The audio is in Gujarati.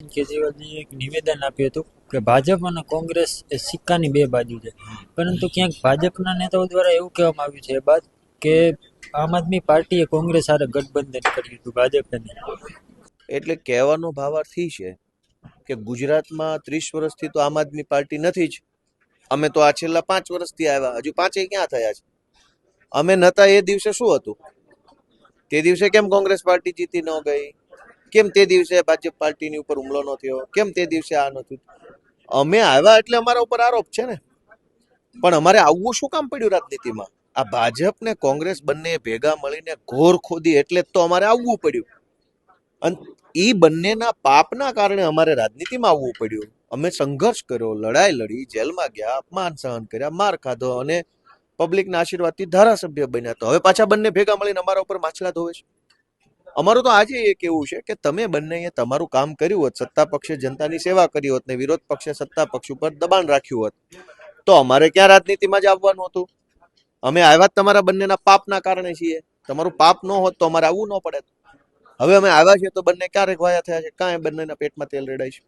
કેજરીવાલજીએ એક નિવેદન આપ્યું હતું કે ભાજપ અને કોંગ્રેસ એ સિક્કાની બે બાજુ છે. પરંતુ ક્યાંક ભાજપના નેતાઓ દ્વારા એવું કહેવામાં આવ્યું છે બાદ કે આમ આદમી પાર્ટીએ કોંગ્રેસ સાથે ગઠબંધન કર્યું હતું, ભાજપને એટલે કહેવાનો ભાવાર્થ છે કે ગુજરાતમાં ત્રીસ વર્ષથી તો આમ આદમી પાર્ટી નથી જ. અમે તો આ છેલ્લા પાંચ વર્ષથી આવ્યા, હજુ પાંચે ક્યાં થયા છે? અમે નતા એ દિવસે શું હતું? તે દિવસે કેમ કોંગ્રેસ પાર્ટી જીતી ન ગઈ? કેમ તે દિવસે ભાજપ પાર્ટીની ઉપર હુમલો ન થયો? કેમ તે દિવસે આ નથી અમે આવ્યા એટલે અમારા ઉપર આરોપ છે ને. પણ અમારે આવવું શું કામ પડ્યું રાજનીતિમાં? આ ભાજપ ને કોંગ્રેસ બંને ભેગા મળીને ઘોર ખોદી એટલે જ તો અમારે આવવું પડ્યું. અને એ બંનેના પાપના કારણે અમારે રાજનીતિમાં આવવું પડ્યું. અમે સંઘર્ષ કર્યો, લડાઈ લડી, જેલમાં ગયા, અપમાન સહન કર્યા, માર ખાધો અને પબ્લિકના આશીર્વાદથી ધારાસભ્ય બન્યા તો. હવે પાછા બંને ભેગા મળીને અમારા ઉપર માછલા ધોવે છે. અમારું તો આજે એ કેવું છે કે તમે બંનેએ તમારું કામ કર્યું હોત, સત્તા પક્ષે જનતાની સેવા કરી હોત ને વિરોધ પક્ષે સત્તા પક્ષ ઉપર દબાણ રાખ્યું હોત, તો અમારે ક્યાં રાજનીતિમાં જ આવવાનું હતું? અમે આવ્યા તમારા બંનેના પાપના કારણે છીએ. તમારું પાપ ન હોત તો અમારે આવવું ન પડે. હવે અમે આવ્યા છીએ તો બંને ક્યારેક વાયા થયા છે? કાંઈ બંનેના પેટમાં તેલ રેડાય છે.